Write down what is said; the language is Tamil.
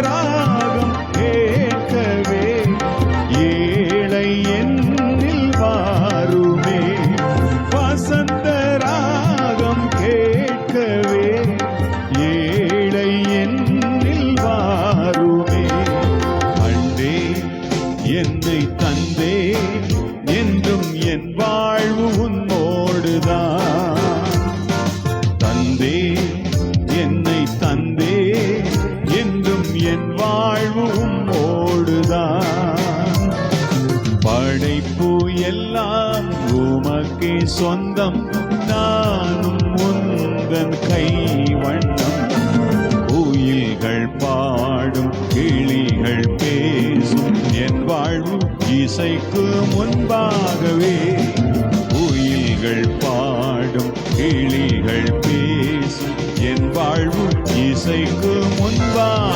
ராகம் கேட்கவே ஏழை என்னில் வாருமே. வசந்த ராகம் கேட்கவே ஏழை என்னில் வாருமே. அண்டே என்னை எல்லாம் உமக்கே சொந்தம். நானும் முந்தன் கைவண்ணம் கோயில்கள் பாடும் கிளிகள் பேசும். என் வாழ்வு இசைக்கு முன்பாகவே. கோயில்கள் பாடும் கிளிகள் பேசும். என் வாழ்வு இசைக்கு முன்பாக.